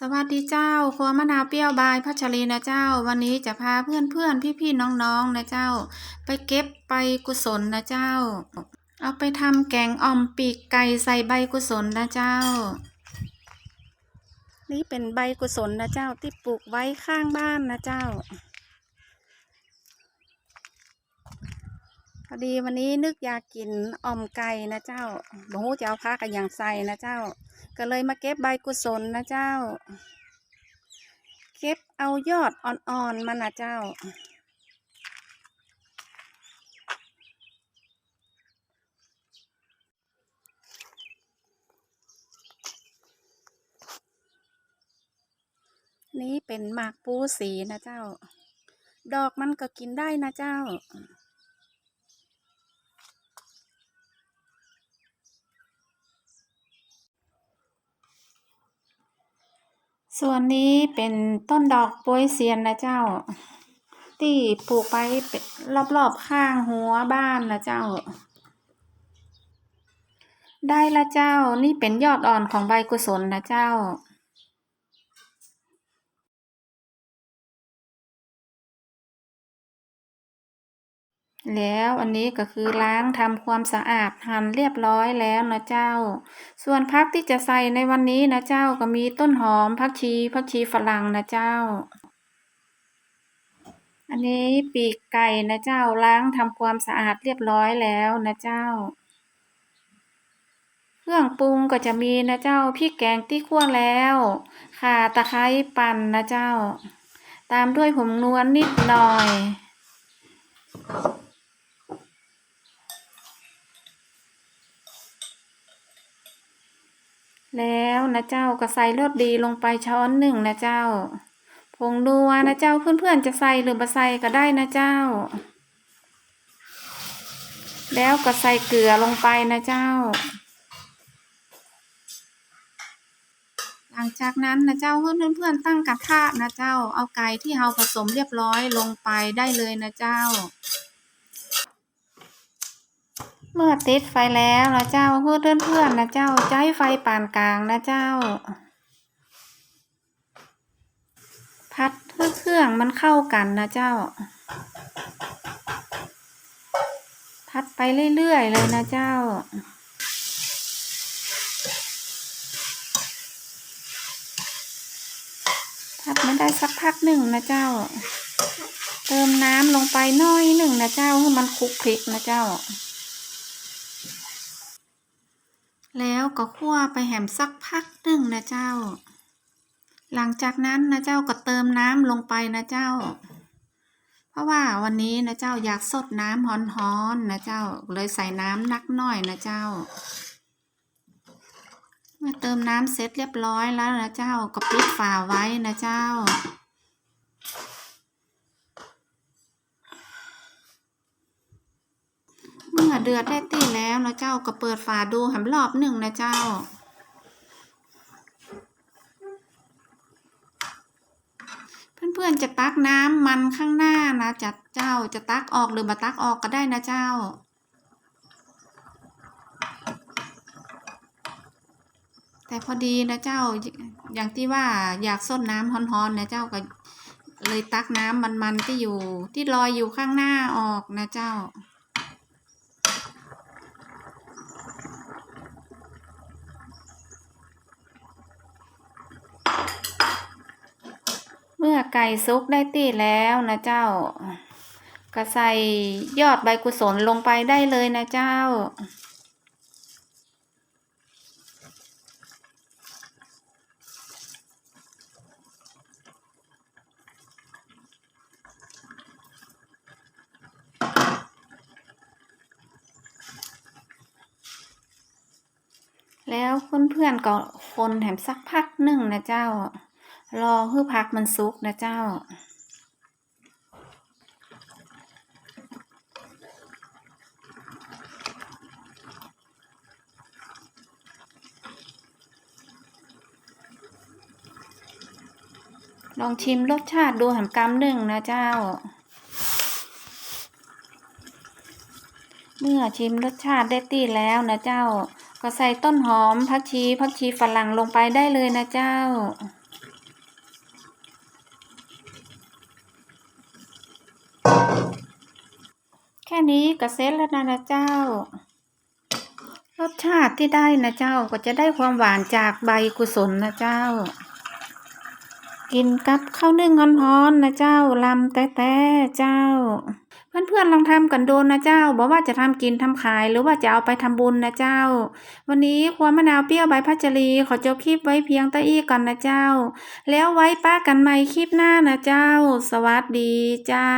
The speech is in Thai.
สวัสดีเจ้าครัวมะนาวเปรี้ยวบายพัชรีนะเจ้า วันนี้จะพาเพื่อนเพื่อนพี่พี่ๆน้องๆนะเจ้า ไปเก็บใบกุศลนะเจ้า เอาไปทำแกงอ่อมปีกไก่ใส่ใบกุศลนะเจ้า นี่เป็นใบกุศลนะเจ้าที่ปลูกไว้ข้างบ้านนะเจ้าพอดีวันนี้นึกอยากกินอ่อมไก่นะเจ้าบ่ฮู้จะเอาพักกันอย่างใส่นะเจ้า ก็เลยมาเก็บใบกุศลนะเจ้า เก็บเอายอดอ่อนๆมันนะเจ้า นี่เป็นหมากปูสีนะเจ้า ดอกมันก็กินได้นะเจ้า ส่วนนี้เป็นต้นดอกปวยเซียนนะเจ้า ที่ปลูกไปรอบๆข้างหัวบ้านนะเจ้า ได้ละเจ้านี่เป็นยอดอ่อนของใบกุศลนะเจ้า แล้วอันนี้ก็คือล้างทำความสะอาดหั่นเรียบร้อยแล้วนะเจ้า ส่วนพักที่จะใส่ในวันนี้นะเจ้าก็มีต้นหอมผักชีผักชีฝรั่งนะเจ้า อันนี้ปีกไก่นะเจ้าล้างทำความสะอาดเรียบร้อยแล้วนะเจ้า เครื่องปรุงก็จะมีนะเจ้าพริกแกงที่คั่วแล้วข่าตะไคร้ปั่นนะเจ้า ตามด้วยผงนวลนิดหน่อย แล้วนะเจ้าก็ใส่รสดีลงไปช้อนหนึ่งนะเจ้า ผงนัวนะเจ้าเพื่อนๆจะใส่หรือบ่ใส่ก็ได้นะเจ้า แล้วก็ใส่เกลือลงไปนะเจ้า หลังจากนั้นนะเจ้าเพื่อนๆตั้งกระทะนะเจ้า เอาไก่ที่เราผสมเรียบร้อยลงไปได้เลยนะเจ้า เมื่อติดไฟแล้วนะเจ้าเพื่อนเพื่อนนะเจ้าใจไฟปานกลางนะเจ้า พัดให้เครื่องมันเข้ากันนะเจ้า พัดไปเรื่อยๆเลยนะเจ้าพัดไม่ได้สักพักหนึ่งนะเจ้า เติมน้ำลงไปน้อยหนึ่งนะเจ้าให้มันคลุกคลิกนะเจ้า แล้วก็คั่วไปแหมสักพักหนึ่งนะเจ้า หลังจากนั้นนะเจ้าก็เติมน้ำลงไปนะเจ้า เพราะว่าวันนี้นะเจ้าอยากสดน้ำฮ้อนๆนะเจ้า เลยใส่น้ำนักหน่อยนะเจ้า เมื่อเติมน้ำเสร็จเรียบร้อยแล้วนะเจ้าก็ปิดฝาไว้นะเจ้า เมื่ อเดือดได้ที่แล้วนะเจ้าก็เปิดฝาดูแหมรอบหนึ่งนะเจ้า เพื่อนๆจะตักน้ำมันข้างหน้านะจัดเจ้าจะตักออกหรือมาตักออกก็ได้นะเจ้าแต่พอดีนะเจ้าอย่างที่ว่าอยากส้นน้ำฮ้อนๆนะเจ้าก็เลยตักน้ำมันๆที่อยู่ ที่ลอยอยู่ข้างหน้าออกนะเจ้า เมื่อไก่ซุกได้ที่แล้วนะเจ้า ก็ใส่ยอดใบกุศลลงไปได้เลยนะเจ้า แล้วเพื่อนๆก็คนแถมสักพักหนึ่งนะเจ้า รอให้พักมันสุกนะเจ้า ลองชิมรสชาติดูแหมกำหนึ่งนะเจ้า เมื่อชิมรสชาติได้ที่แล้วนะเจ้า ก็ใส่ต้นหอมผักชีผักชีฝรั่งลงไปได้เลยนะเจ้า ค่นี้ก็เสร็จแล้วนะนะเจ้า รสชาติที่ได้นะเจ้าก็จะได้ความหวานจากใบกุศลนะเจ้า กินกับข้าวนึ่งร้อนๆนะเจ้าลำแต่แต่เจ้า เพื่อนๆลองทำกันดูนะเจ้าบอกว่าจะทำกินทำขายหรือว่าจะเอาไปทำบุญนะเจ้า วันนี้ครัวมะนาวเปรี้ยวใบพัชรีขอจบคลิปไว้เพียงเท่าอี้ก่อนนะเจ้า แล้วไว้ป้ากันใหม่คลิปหน้านะเจ้า สวัสดีเจ้า